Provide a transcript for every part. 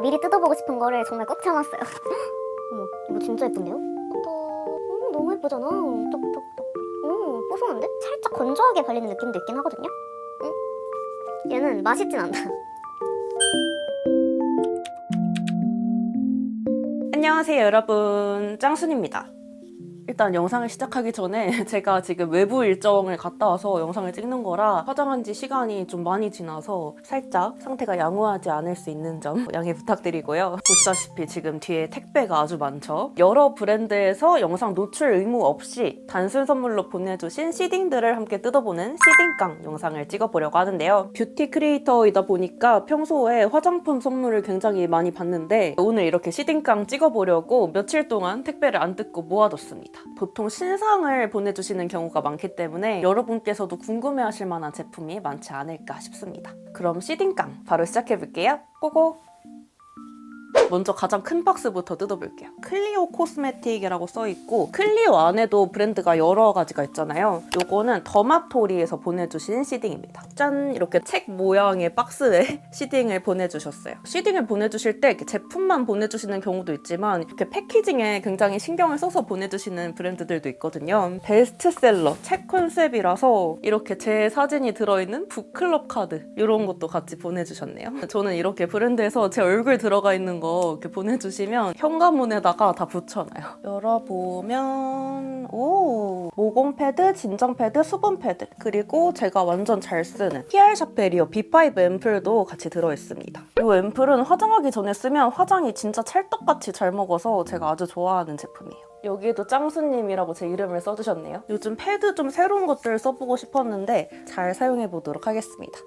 미리 뜯어보고 싶은 거를 정말 꾹 참았어요. 어머, 이거 진짜 예쁜데요? 또, 음, 너무 예쁘잖아. 똑똑똑. 음, 뽀송한데? 살짝 건조하게 발리는 느낌도 있긴 하거든요. 음? 얘는 맛있진 않다. 안녕하세요 여러분 짱순입니다 일단 영상을 시작하기 전에 제가 지금 외부 일정을 갔다 와서 영상을 찍는 거라 화장한 지 시간이 좀 많이 지나서 살짝 상태가 양호하지 않을 수 있는 점 양해 부탁드리고요. 보시다시피 지금 뒤에 택배가 아주 많죠. 여러 브랜드에서 영상 노출 의무 없이 단순 선물로 보내주신 시딩들을 함께 뜯어보는 시딩깡 영상을 찍어보려고 하는데요. 뷰티 크리에이터이다 보니까 평소에 화장품 선물을 굉장히 많이 받는데 오늘 이렇게 시딩깡 찍어보려고 며칠 동안 택배를 안 뜯고 모아뒀습니다. 보통 신상을 보내주시는 경우가 많기 때문에 여러분께서도 궁금해하실 만한 제품이 많지 않을까 싶습니다. 그럼 시딩깡 바로 시작해볼게요. 고고! 먼저 가장 큰 박스부터 뜯어볼게요. 클리오 코스메틱이라고 써있고 클리오 안에도 브랜드가 여러 가지가 있잖아요. 요거는 더마토리에서 보내주신 시딩입니다. 짠! 이렇게 책 모양의 박스에 시딩을 보내주셨어요. 시딩을 보내주실 때 제품만 보내주시는 경우도 있지만 이렇게 패키징에 굉장히 신경을 써서 보내주시는 브랜드들도 있거든요. 베스트셀러 책 컨셉이라서 이렇게 제 사진이 들어있는 북클럽 카드 이런 것도 같이 보내주셨네요. 저는 이렇게 브랜드에서 제 얼굴 들어가 있는 거 이렇게 보내주시면 현관문에다가 다 붙여놔요. 열어보면 오 모공 패드, 진정 패드, 수분 패드 그리고 제가 완전 잘 쓰는 PR 샤페리어 B5 앰플도 같이 들어있습니다. 이 앰플은 화장하기 전에 쓰면 화장이 진짜 찰떡같이 잘 먹어서 제가 아주 좋아하는 제품이에요. 여기에도 짱수님이라고 제 이름을 써주셨네요. 요즘 패드 좀 새로운 것들 써보고 싶었는데 잘 사용해 보도록 하겠습니다.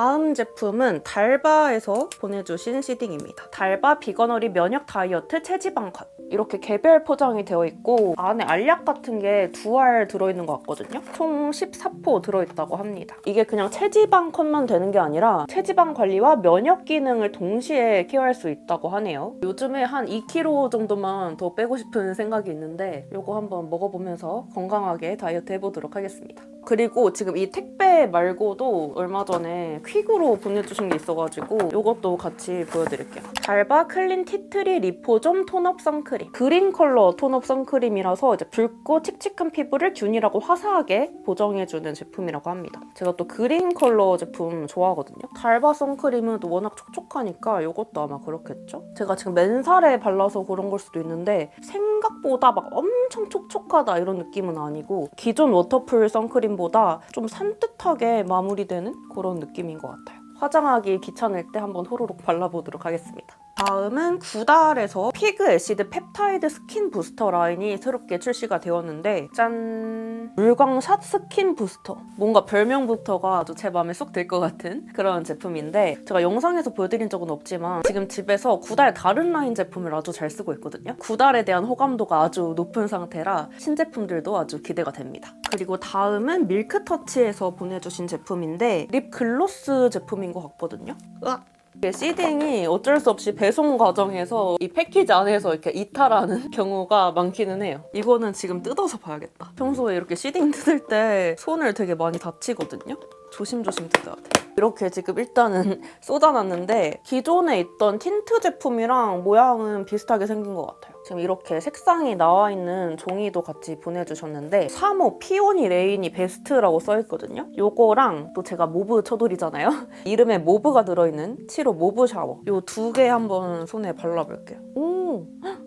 다음 제품은 달바에서 보내주신 시딩입니다. 달바 비건어리 면역 다이어트 체지방 컷. 이렇게 개별 포장이 되어 있고 안에 알약 같은 게 두 알 들어있는 것 같거든요. 총 14포 들어있다고 합니다. 이게 그냥 체지방 컷만 되는 게 아니라 체지방 관리와 면역 기능을 동시에 케어할 수 있다고 하네요. 요즘에 한 2kg 정도만 더 빼고 싶은 생각이 있는데 이거 한번 먹어보면서 건강하게 다이어트 해보도록 하겠습니다. 그리고 지금 이 택배 말고도 얼마 전에 퀵으로 보내주신 게 있어가지고 이것도 같이 보여드릴게요. 달바 클린 티트리 리포좀 톤업 선크림. 그린 컬러 톤업 선크림이라서 이제 붉고 칙칙한 피부를 균일하고 화사하게 보정해주는 제품이라고 합니다. 제가 또 그린 컬러 제품 좋아하거든요. 달바 선크림은 또 워낙 촉촉하니까 이것도 아마 그렇겠죠? 제가 지금 맨살에 발라서 그런 걸 수도 있는데 생각보다 막 엄청 촉촉하다 이런 느낌은 아니고 기존 워터풀 선크림보다 좀 산뜻하게 마무리되는 그런 느낌 인 것 같아요. 화장하기 귀찮을 때 한번 호로록 발라보도록 하겠습니다. 다음은 구달에서 피그 애시드 펩타이드 스킨 부스터 라인이 새롭게 출시가 되었는데 짠! 물광샷 스킨 부스터 뭔가 별명부터가 아주 제 마음에 쏙 들 것 같은 그런 제품인데 제가 영상에서 보여드린 적은 없지만 지금 집에서 구달 다른 라인 제품을 아주 잘 쓰고 있거든요 구달에 대한 호감도가 아주 높은 상태라 신제품들도 아주 기대가 됩니다 그리고 다음은 밀크터치에서 보내주신 제품인데 립 글로스 제품인 것 같거든요 으악! 시딩이 어쩔 수 없이 배송 과정에서 이 패키지 안에서 이렇게 이탈하는 경우가 많기는 해요. 이거는 지금 뜯어서 봐야겠다. 평소에 이렇게 시딩 뜯을 때 손을 되게 많이 다치거든요. 조심조심 뜯어야 돼. 이렇게 지금 일단은 쏟아놨는데 기존에 있던 틴트 제품이랑 모양은 비슷하게 생긴 것 같아요. 지금 이렇게 색상이 나와 있는 종이도 같이 보내주셨는데 3호 피오니 레인이 베스트라고 써있거든요. 요거랑 또 제가 모브 쳐돌이잖아요. 이름에 모브가 들어있는 7호 모브 샤워 요 두 개 한번 손에 발라볼게요. 오! 헉,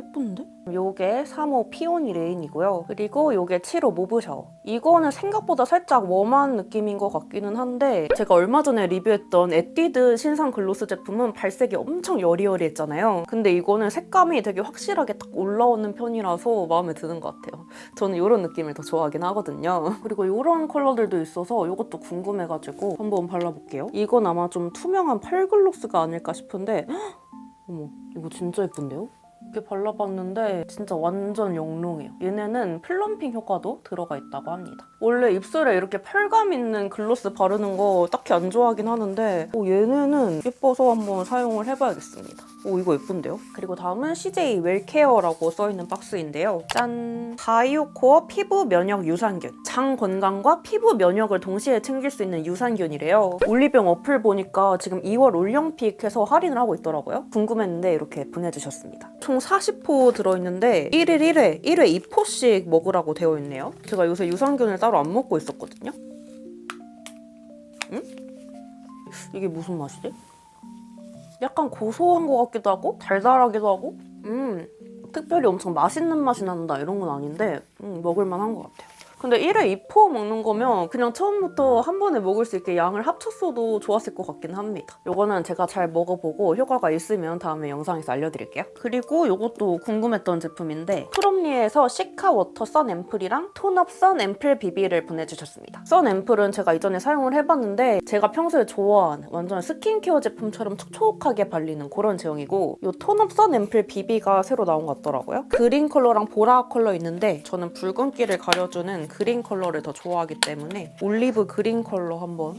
예쁜데? 요게 3호 피오니 레인이고요. 그리고 요게 7호 모브 샤워. 이거는 생각보다 살짝 웜한 느낌인 것 같기는 한데 제가 얼마 전에 리뷰했던 에뛰드 신상 글로스 제품은 발색이 엄청 여리여리했잖아요. 근데 이거는 색감이 되게 확실하게 딱 올라오는 편이라서 마음에 드는 것 같아요. 저는 이런 느낌을 더 좋아하긴 하거든요. 그리고 이런 컬러들도 있어서 이것도 궁금해가지고 한번 발라볼게요. 이건 아마 좀 투명한 팔글로스가 아닐까 싶은데 헉! 어머 이거 진짜 예쁜데요? 이렇게 발라봤는데 진짜 완전 영롱해요. 얘네는 플럼핑 효과도 들어가 있다고 합니다. 원래 입술에 이렇게 펄감 있는 글로스 바르는 거 딱히 안 좋아하긴 하는데 어, 얘네는 예뻐서 한번 사용을 해봐야겠습니다. 오 이거 예쁜데요? 그리고 다음은 CJ 웰케어라고 써있는 박스인데요. 짠! 바이오코어 피부 면역 유산균. 장 건강과 피부 면역을 동시에 챙길 수 있는 유산균이래요. 올리병 어플 보니까 지금 2월 올영픽 해서 할인을 하고 있더라고요. 궁금했는데 이렇게 보내주셨습니다. 총 40포 들어있는데 1일 1회, 1회 2포씩 먹으라고 되어 있네요. 제가 요새 유산균을 따로 안 먹고 있었거든요. 응? 이게 무슨 맛이지? 약간 고소한 것 같기도 하고 달달하기도 하고 음 특별히 엄청 맛있는 맛이 난다 이런 건 아닌데 음, 먹을만한 것 같아요. 근데 1회 2포 먹는 거면 그냥 처음부터 한 번에 먹을 수 있게 양을 합쳤어도 좋았을 것 같긴 합니다. 요거는 제가 잘 먹어보고 효과가 있으면 다음에 영상에서 알려드릴게요. 그리고 요것도 궁금했던 제품인데 프롬리에서 시카 워터 선 앰플이랑 톤업 선 앰플 비비를 보내주셨습니다. 선 앰플은 제가 이전에 사용을 해봤는데 제가 평소에 좋아하는 완전 스킨케어 제품처럼 촉촉하게 발리는 그런 제형이고 요 톤업 선 앰플 비비가 새로 나온 것 같더라고요. 그린 컬러랑 보라 컬러 있는데 저는 붉은기를 가려주는 그린 컬러를 더 좋아하기 때문에 올리브 그린 컬러 한번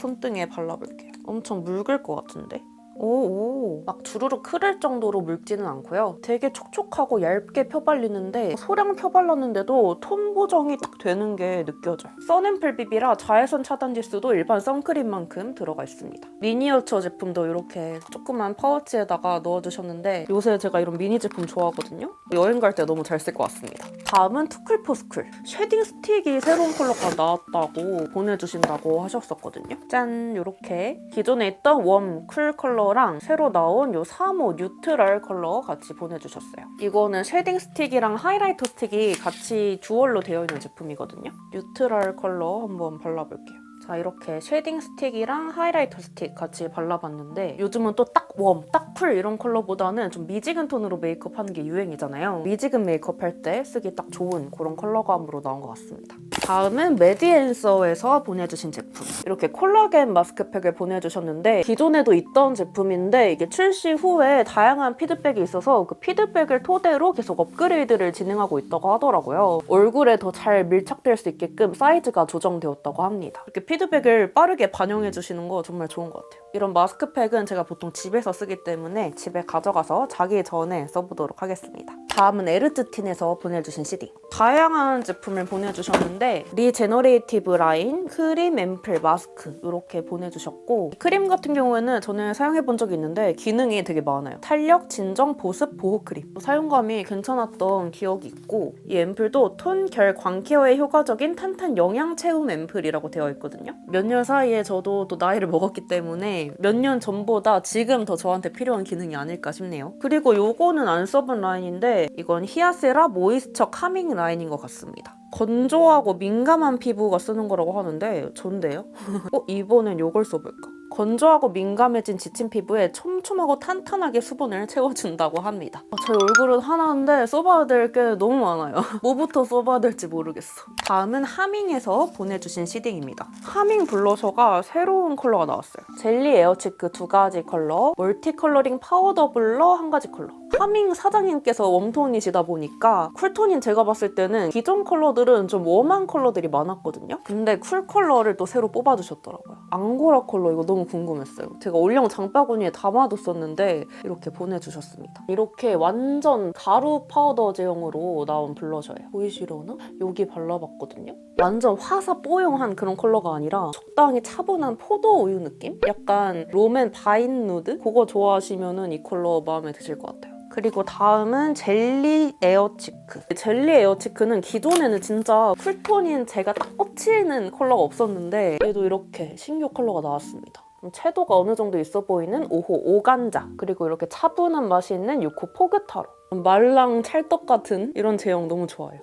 손등에 발라볼게요. 엄청 묽을 것 같은데? 오오 막 주르륵 흐를 정도로 묽지는 않고요. 되게 촉촉하고 얇게 펴발리는데 소량 펴발랐는데도 톤 보정이 딱 되는 게 느껴져요. 선앰플 비비라 자외선 차단 지수도 일반 선크림만큼 들어가 있습니다. 미니어처 제품도 이렇게 조그만 파우치에다가 넣어주셨는데 요새 제가 이런 미니 제품 좋아하거든요. 여행 갈 때 너무 잘 쓸 것 같습니다. 다음은 투쿨포스쿨 쉐딩 스틱이 새로운 컬러가 나왔다고 보내주신다고 하셨었거든요. 짠 이렇게 기존에 있던 웜 쿨 컬러 랑 새로 나온 요 3호 뉴트럴 컬러 같이 보내주셨어요. 이거는 쉐딩 스틱이랑 하이라이터 스틱이 같이 듀얼로 되어 있는 제품이거든요. 뉴트럴 컬러 한번 발라볼게요. 자 이렇게 쉐딩 스틱이랑 하이라이터 스틱 같이 발라봤는데 요즘은 또 딱 웜, 딱쿨 이런 컬러보다는 좀 미지근 톤으로 메이크업 하는 게 유행이잖아요. 미지근 메이크업 할 때 쓰기 딱 좋은 그런 컬러감으로 나온 것 같습니다. 다음은 메디앤서에서 보내주신 제품. 이렇게 콜라겐 마스크팩을 보내주셨는데 기존에도 있던 제품인데 이게 출시 후에 다양한 피드백이 있어서 그 피드백을 토대로 계속 업그레이드를 진행하고 있다고 하더라고요. 얼굴에 더 잘 밀착될 수 있게끔 사이즈가 조정되었다고 합니다. 이렇게 피드 백을 빠르게 반영해 주시는 거 정말 좋은 것 같아요. 이런 마스크팩은 제가 보통 집에서 쓰기 때문에 집에 가져가서 자기 전에 써보도록 하겠습니다. 다음은 에르트틴에서 보내주신 CD. 다양한 제품을 보내주셨는데 리제너레이티브 라인, 크림, 앰플, 마스크 이렇게 보내주셨고 크림 같은 경우에는 저는 사용해본 적이 있는데 기능이 되게 많아요. 탄력, 진정, 보습, 보호 크림. 사용감이 괜찮았던 기억이 있고 이 앰플도 톤, 결, 광 케어에 효과적인 탄탄 영양 채움 앰플이라고 되어 있거든요. 몇 년 사이에 저도 또 나이를 먹었기 때문에 몇 년 전보다 지금 더 저한테 필요한 기능이 아닐까 싶네요. 그리고 요거는 안 써본 라인인데 이건 히아세라 모이스처 카밍 라인인 것 같습니다. 건조하고 민감한 피부가 쓰는 거라고 하는데 좋은데요? 어, 이번엔 요걸 써볼까? 건조하고 민감해진 지친 피부에 촘촘하고 탄탄하게 수분을 채워준다고 합니다. 아, 제 얼굴은 하나인데 써봐야 될 게 너무 많아요. 뭐부터 써봐야 될지 모르겠어. 다음은 하밍에서 보내주신 시딩입니다. 하밍 블러셔가 새로운 컬러가 나왔어요. 젤리 에어치크 두 가지 컬러, 멀티 컬러링 파우더 블러 한 가지 컬러. 하밍 사장님께서 웜톤이시다 보니까 쿨톤인 제가 봤을 때는 기존 컬러들은 좀 웜한 컬러들이 많았거든요. 근데 쿨 컬러를 또 새로 뽑아주셨더라고요. 앙고라 컬러 이거 너무 궁금했어요. 제가 올영 장바구니에 담아뒀었는데 이렇게 보내주셨습니다. 이렇게 완전 가루 파우더 제형으로 나온 블러셔예요. 보이시려나? 여기 발라봤거든요. 완전 화사 뽀용한 그런 컬러가 아니라 적당히 차분한 포도 우유 느낌? 약간 롬앤 바인 누드? 그거 좋아하시면 이 컬러 마음에 드실 것 같아요. 그리고 다음은 젤리 에어치크. 젤리 에어치크는 기존에는 진짜 쿨톤인 제가 딱 꽂히는 컬러가 없었는데 얘도 이렇게 신규 컬러가 나왔습니다. 좀 채도가 어느 정도 있어 보이는 5호 오간자 그리고 이렇게 차분한 맛이 있는 6호 포그타로 말랑 찰떡 같은 이런 제형 너무 좋아요.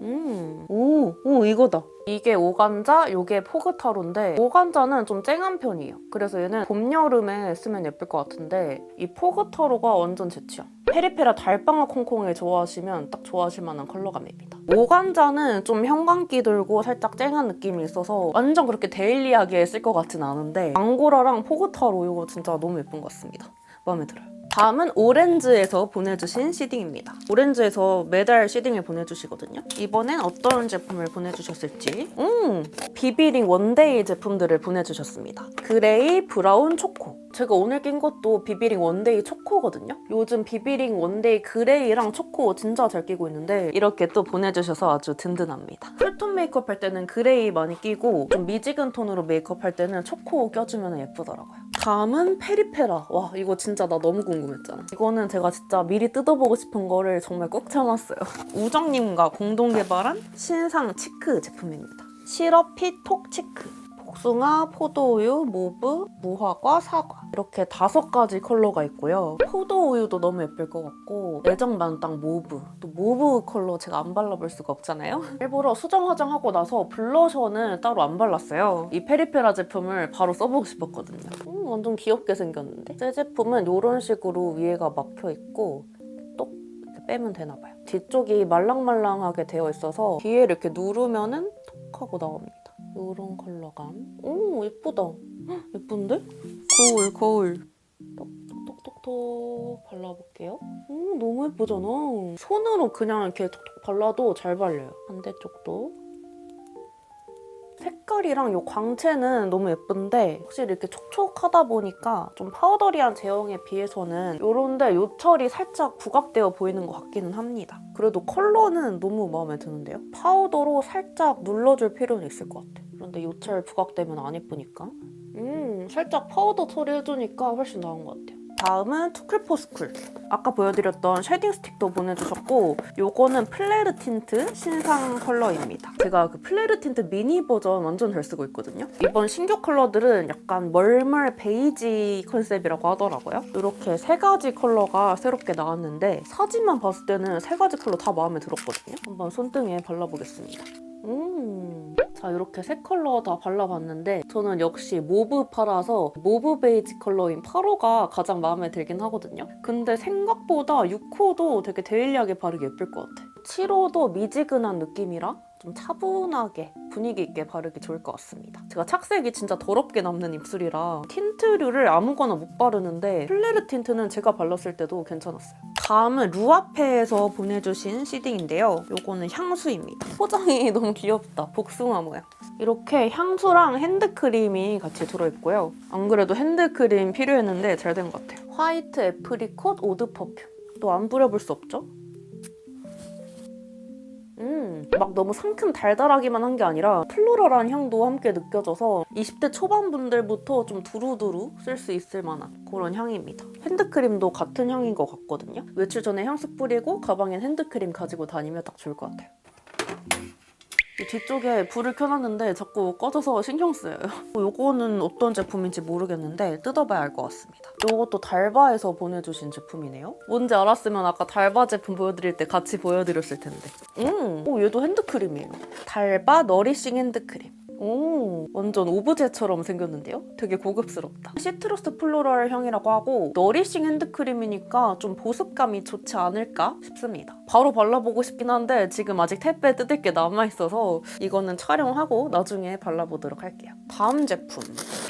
음, 오, 오, 이거다. 이게 오간자, 요게 포그타로인데 오간자는 좀 쨍한 편이에요. 그래서 얘는 봄, 여름에 쓰면 예쁠 것 같은데 이 포그타로가 완전 제 취향. 페리페라 달방아 콩콩을 좋아하시면 딱 좋아하실 만한 컬러감입니다. 오간자는 좀 형광기 돌고 살짝 쨍한 느낌이 있어서 완전 그렇게 데일리하게 쓸 것 같진 않은데 앙고라랑 포그타로 이거 진짜 너무 예쁜 것 같습니다. 마음에 들어요. 다음은 오렌즈에서 보내주신 시딩입니다. 오렌즈에서 매달 시딩을 보내주시거든요. 이번엔 어떤 제품을 보내주셨을지. 음, 비비링 원데이 제품들을 보내주셨습니다. 그레이, 브라운, 초코. 제가 오늘 낀 것도 비비링 원데이 초코거든요. 요즘 비비링 원데이 그레이랑 초코 진짜 잘 끼고 있는데 이렇게 또 보내주셔서 아주 든든합니다. 쿨톤 메이크업 할 때는 그레이 많이 끼고 좀 미지근 톤으로 메이크업 할 때는 초코 껴주면 예쁘더라고요. 다음은 페리페라. 와 이거 진짜 나 너무 궁금했잖아. 이거는 제가 진짜 미리 뜯어보고 싶은 거를 정말 꼭 참았어요. 우정님과 공동 개발한 신상 치크 제품입니다. 시럽 피 톡 치크. 복숭아, 포도우유, 모브, 무화과, 사과 이렇게 다섯 가지 컬러가 있고요. 포도우유도 너무 예쁠 것 같고 애정 만땅 모브 또 모브 컬러 제가 안 발라볼 수가 없잖아요. 일부러 수정 화장하고 나서 블러셔는 따로 안 발랐어요. 이 페리페라 제품을 바로 써보고 싶었거든요. 음, 완전 귀엽게 생겼는데? 제 제품은 이런 식으로 위에가 막혀 있고 똑 이렇게 빼면 되나 봐요. 뒤쪽이 말랑말랑하게 되어 있어서 뒤에 이렇게 누르면은 톡 하고 나옵니다. 이런 컬러감. 오 예쁘다. 헉, 예쁜데? 거울 거울. 톡톡톡톡톡 발라볼게요. 오 너무 예쁘잖아. 손으로 그냥 이렇게 톡톡 발라도 잘 발려요. 반대쪽도. 색깔이랑 이 광채는 너무 예쁜데 확실히 이렇게 촉촉하다 보니까 좀 파우더리한 제형에 비해서는 요런데 요철이 살짝 부각되어 보이는 것 같기는 합니다. 그래도 컬러는 너무 마음에 드는데요. 파우더로 살짝 눌러줄 필요는 있을 것 같아요. 그런데 요철 부각되면 안 예쁘니까. 음, 살짝 파우더 처리해주니까 훨씬 나은 것 같아요. 다음은 투쿨포스쿨. 아까 보여드렸던 쉐딩 스틱도 보내주셨고 요거는 플레르 틴트 신상 컬러입니다. 제가 그 플레르 틴트 미니 버전 완전 잘 쓰고 있거든요. 이번 신규 컬러들은 약간 멀멀 베이지 컨셉이라고 하더라고요. 이렇게 세 가지 컬러가 새롭게 나왔는데 사진만 봤을 때는 세 가지 컬러 다 마음에 들었거든요. 한번 손등에 발라보겠습니다. 음. 자 이렇게 세 컬러 다 발라봤는데 저는 역시 모브 파라서 모브 베이지 컬러인 8호가 가장 마음에 들긴 하거든요. 근데 생각보다 6호도 되게 데일리하게 바르기 예쁠 것 같아. 7호도 미지근한 느낌이라 좀 차분하게 분위기 있게 바르기 좋을 것 같습니다. 제가 착색이 진짜 더럽게 남는 입술이라 틴트류를 아무거나 못 바르는데 플레르 틴트는 제가 발랐을 때도 괜찮았어요. 다음은 루아페에서 보내주신 시딩인데요. 요거는 향수입니다. 포장이 너무 귀엽다. 복숭아 모양. 이렇게 향수랑 핸드크림이 같이 들어있고요. 안 그래도 핸드크림 필요했는데 잘 된 것 같아요. 화이트 애프리콧 오드 퍼퓸. 또 안 뿌려볼 수 없죠? 음, 막 너무 상큼 달달하기만 한 게 아니라 플로럴한 향도 함께 느껴져서 20대 초반 분들부터 좀 두루두루 쓸 수 있을 만한 그런 향입니다. 핸드크림도 같은 향인 것 같거든요. 외출 전에 향수 뿌리고 가방엔 핸드크림 가지고 다니면 딱 좋을 것 같아요. 이 뒤쪽에 불을 켜놨는데 자꾸 꺼져서 신경 쓰여요. 요거는 어떤 제품인지 모르겠는데 뜯어봐야 알 것 같습니다. 요것도 달바에서 보내주신 제품이네요. 뭔지 알았으면 아까 달바 제품 보여드릴 때 같이 보여드렸을 텐데. 음, 오 얘도 핸드크림이에요. 달바 너리싱 핸드크림. 오, 완전 오브제처럼 생겼는데요? 되게 고급스럽다. 시트러스 플로럴 향이라고 하고 너리싱 핸드크림이니까 좀 보습감이 좋지 않을까 싶습니다. 바로 발라보고 싶긴 한데 지금 아직 택배 뜯을 게 남아있어서 이거는 촬영하고 나중에 발라보도록 할게요. 다음 제품.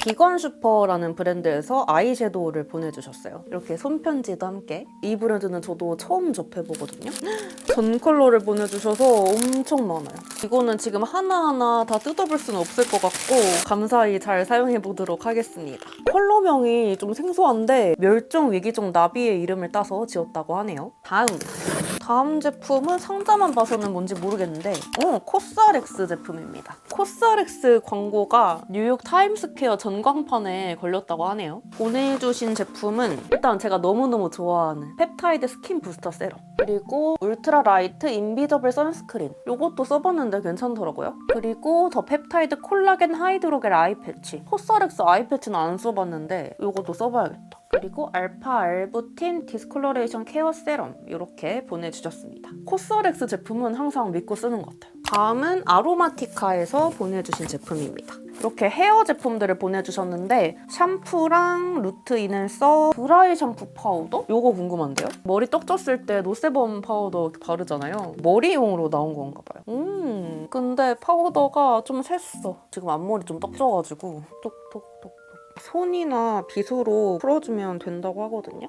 비건 슈퍼라는 브랜드에서 아이섀도우를 보내주셨어요. 이렇게 손편지도 함께. 이 브랜드는 저도 처음 접해보거든요. 전 컬러를 보내주셔서 엄청 많아요. 이거는 지금 하나하나 다 뜯어볼 수는 없을 것 같고 감사히 잘 사용해 보도록 하겠습니다. 컬러명이 좀 생소한데 멸종 위기종 나비의 이름을 따서 지었다고 하네요. 다음! 다음 제품은 상자만 봐서는 뭔지 모르겠는데 어, 코스알엑스 제품입니다. 코스알엑스 광고가 뉴욕 타임스퀘어 전광판에 걸렸다고 하네요. 보내주신 제품은 일단 제가 너무너무 좋아하는 펩타이드 스킨 부스터 세럼 그리고 울트라 라이트 인비저블 선스크린 이것도 써봤는데 괜찮더라고요. 그리고 더 펩타이드 콜라겐 하이드로겔 아이 패치 코스알엑스 아이 패치는 안 써봤는데 이것도 써봐야겠다. 그리고 알파 알부틴 디스컬러레이션 케어 세럼 이렇게 보내주셨습니다. 코스알엑스 제품은 항상 믿고 쓰는 것 같아요. 다음은 아로마티카에서 보내주신 제품입니다. 이렇게 헤어 제품들을 보내주셨는데 샴푸랑 루트 이넬서 드라이 샴푸 파우더? 이거 궁금한데요? 머리 떡 졌을 때 노세범 파우더 바르잖아요. 머리용으로 나온 건가 봐요. 음, 근데 파우더가 좀 샜어. 지금 앞머리 좀 떡져가지고 똑똑똑똑 손이나 빗으로 풀어주면 된다고 하거든요.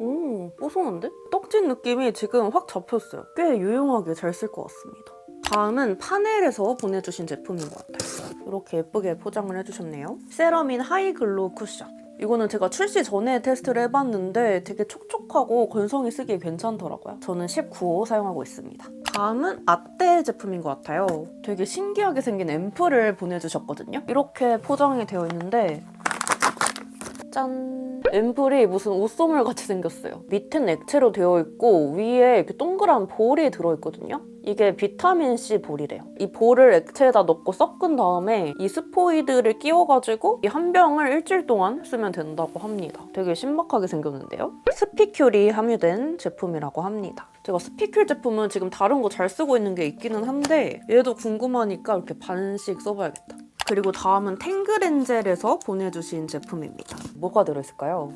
오, 뽀송한데? 떡진 느낌이 지금 확 잡혔어요. 꽤 유용하게 잘 쓸 것 같습니다. 다음은 파넬에서 보내주신 제품인 것 같아요. 이렇게 예쁘게 포장을 해주셨네요. 세라민 하이글로우 쿠션. 이거는 제가 출시 전에 테스트를 해봤는데 되게 촉촉하고 건성이 쓰기에 괜찮더라고요. 저는 19호 사용하고 있습니다. 다음은 아떼 제품인 것 같아요. 되게 신기하게 생긴 앰플을 보내주셨거든요. 이렇게 포장이 되어 있는데 짠! 앰플이 무슨 옷소물 같이 생겼어요. 밑은 액체로 되어 있고 위에 이렇게 동그란 볼이 들어있거든요. 이게 비타민C 볼이래요. 이 볼을 액체에다 넣고 섞은 다음에 이 스포이드를 끼워가지고 이 한 병을 일주일 동안 쓰면 된다고 합니다. 되게 신박하게 생겼는데요. 스피큘이 함유된 제품이라고 합니다. 제가 스피큘 제품은 지금 다른 거 잘 쓰고 있는 게 있기는 한데 얘도 궁금하니까 이렇게 반씩 써봐야겠다. 그리고 다음은 탱글엔젤에서 보내주신 제품입니다. 뭐가 들어있을까요?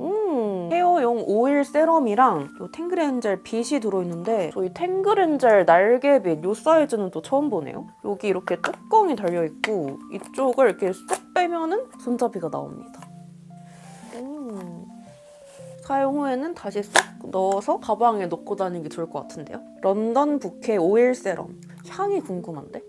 음, 헤어용 오일 세럼이랑 요 탱글엔젤 빗이 들어있는데 저희 탱글엔젤 날개빗 요 사이즈는 또 처음 보네요. 여기 이렇게 뚜껑이 달려있고 이쪽을 이렇게 쏙 빼면은 손잡이가 나옵니다. 음. 사용 후에는 다시 쏙 넣어서 가방에 넣고 다니기 좋을 것 같은데요. 런던 부케 오일 세럼. 향이 궁금한데?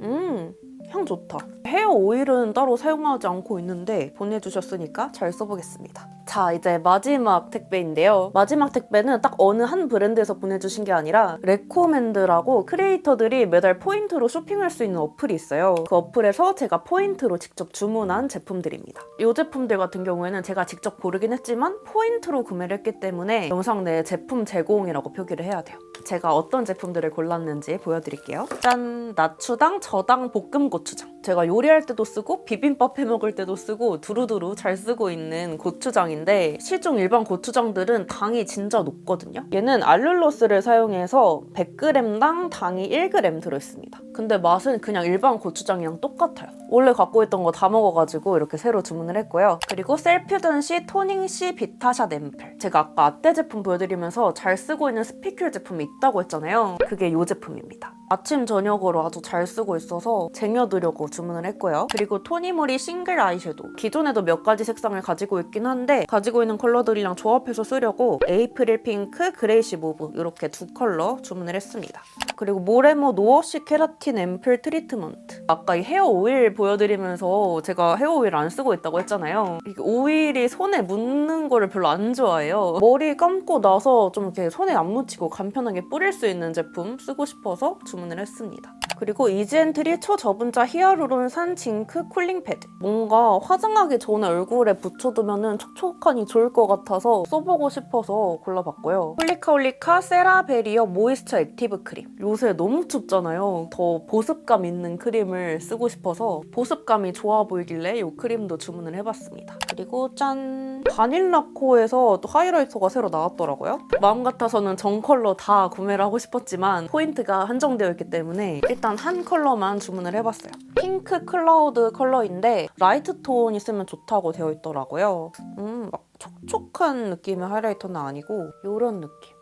음, 향 좋다. 헤어 오일은 따로 사용하지 않고 있는데 보내주셨으니까 잘 써보겠습니다. 자, 이제 마지막 택배인데요. 마지막 택배는 딱 어느 한 브랜드에서 보내주신 게 아니라 레코멘드라고 크리에이터들이 매달 포인트로 쇼핑할 수 있는 어플이 있어요. 그 어플에서 제가 포인트로 직접 주문한 제품들입니다. 이 제품들 같은 경우에는 제가 직접 고르긴 했지만 포인트로 구매를 했기 때문에 영상 내에 제품 제공이라고 표기를 해야 돼요. 제가 어떤 제품들을 골랐는지 보여드릴게요. 짠! 나추당 저당 볶음 고추장. 제가 요리할 때도 쓰고 비빔밥 해 먹을 때도 쓰고 두루두루 잘 쓰고 있는 고추장인데 실종 일반 고추장들은 당이 진짜 높거든요. 얘는 알룰로스를 사용해서 100g당 당이 1g 들어있습니다. 근데 맛은 그냥 일반 고추장이랑 똑같아요. 원래 갖고 있던 거 다 먹어가지고 이렇게 새로 주문을 했고요. 그리고 셀퓨전시 토닝시 비타샷 앰플. 제가 아까 아떼 제품 보여드리면서 잘 쓰고 있는 스피큘 제품이 있다고 했잖아요. 그게 이 제품입니다. 아침 저녁으로 아주 잘 쓰고 있어서 쟁여두려고 주문을 했고요. 그리고 토니모리 싱글 아이섀도우. 기존에도 몇 가지 색상을 가지고 있긴 한데 가지고 있는 컬러들이랑 조합해서 쓰려고 에이프릴 핑크, 그레이시 모브 이렇게 두 컬러 주문을 했습니다. 그리고 모레모 노워시 케라틴 앰플 트리트먼트. 아까 이 헤어 오일 보여드리면서 제가 헤어 오일 안 쓰고 있다고 했잖아요. 이게 오일이 손에 묻는 거를 별로 안 좋아해요. 머리 감고 나서 좀 이렇게 손에 안 묻히고 간편하게 뿌릴 수 있는 제품 쓰고 싶어서 주문을 했습니다. 그리고 이지엔트리 초저분자 히아루론산 징크 쿨링 패드. 뭔가 화장하기 전에 얼굴에 붙여두면 촉촉하니 좋을 것 같아서 써보고 싶어서 골라봤고요. 홀리카홀리카 세라베리어 모이스처 액티브 크림. 요새 너무 춥잖아요. 더 보습감 있는 크림을 쓰고 싶어서 보습감이 좋아 보이길래 이 크림도 주문을 해봤습니다. 그리고 짠! 바닐라코에서 또 하이라이터가 새로 나왔더라고요. 마음 같아서는 전 컬러 다 구매를 하고 싶었지만 포인트가 한정되어 있기 때문에 일단 한 컬러만 주문을 해봤어요. 핑크 클라우드 컬러인데 라이트 톤 있으면 좋다고 되어 있더라고요. 음, 막 촉촉한 느낌의 하이라이터는 아니고 이런 느낌.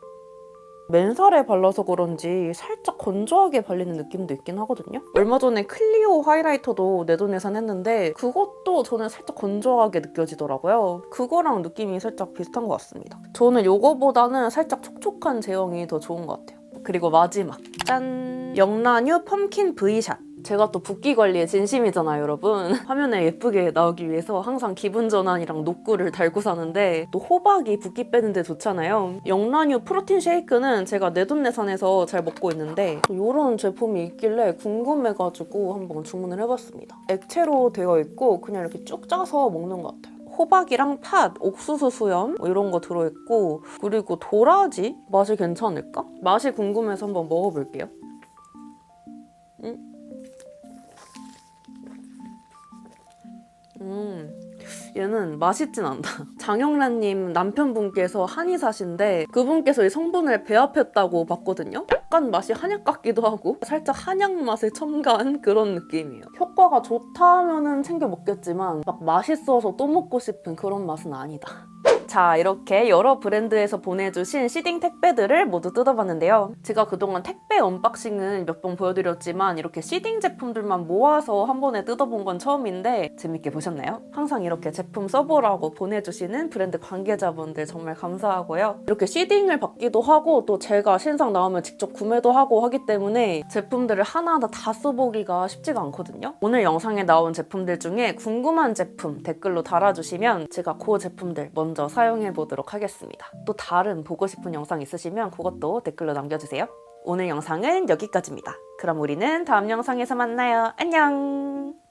맨살에 발라서 그런지 살짝 건조하게 발리는 느낌도 있긴 하거든요. 얼마 전에 클리오 하이라이터도 내돈내산 했는데 그것도 저는 살짝 건조하게 느껴지더라고요. 그거랑 느낌이 살짝 비슷한 것 같습니다. 저는 이거보다는 살짝 촉촉한 제형이 더 좋은 것 같아요. 그리고 마지막 짠! 영란유 펌킨 V샷 제가 또 붓기 관리에 진심이잖아요, 여러분. 화면에 예쁘게 나오기 위해서 항상 기분 전환이랑 녹구를 달고 사는데 또 호박이 붓기 빼는데 좋잖아요. 영란유 프로틴 쉐이크는 제가 내돈내산해서 잘 먹고 있는데 이런 제품이 있길래 궁금해가지고 한번 주문을 해봤습니다. 액체로 되어 있고 그냥 이렇게 쭉 짜서 먹는 것 같아요. 호박이랑 팥, 옥수수 수염 뭐 이런 거 들어있고 그리고 도라지 맛이 괜찮을까? 맛이 궁금해서 한번 먹어볼게요. 음, 얘는 맛있진 않다. 장영란님 남편분께서 한의사신데 그분께서 이 성분을 배합했다고 봤거든요. 약간 맛이 한약 같기도 하고 살짝 한약 맛에 첨가한 그런 느낌이에요. 효과가 좋다 하면은 챙겨 먹겠지만 막 맛있어서 또 먹고 싶은 그런 맛은 아니다. 자, 이렇게 여러 브랜드에서 보내주신 시딩 택배들을 모두 뜯어봤는데요. 제가 그동안 택배 언박싱은 몇 번 보여드렸지만 이렇게 시딩 제품들만 모아서 한 번에 뜯어본 건 처음인데 재밌게 보셨나요? 항상 이렇게 제품 써보라고 보내주시는 브랜드 관계자분들 정말 감사하고요. 이렇게 시딩을 받기도 하고 또 제가 신상 나오면 직접 구매도 하고 하기 때문에 제품들을 하나하나 다 써보기가 쉽지가 않거든요. 오늘 영상에 나온 제품들 중에 궁금한 제품 댓글로 달아주시면 제가 그 제품들 먼저 사용해 보도록 하겠습니다. 또 다른 보고 싶은 영상 있으시면 그것도 댓글로 남겨주세요. 오늘 영상은 여기까지입니다. 그럼 우리는 다음 영상에서 만나요. 안녕!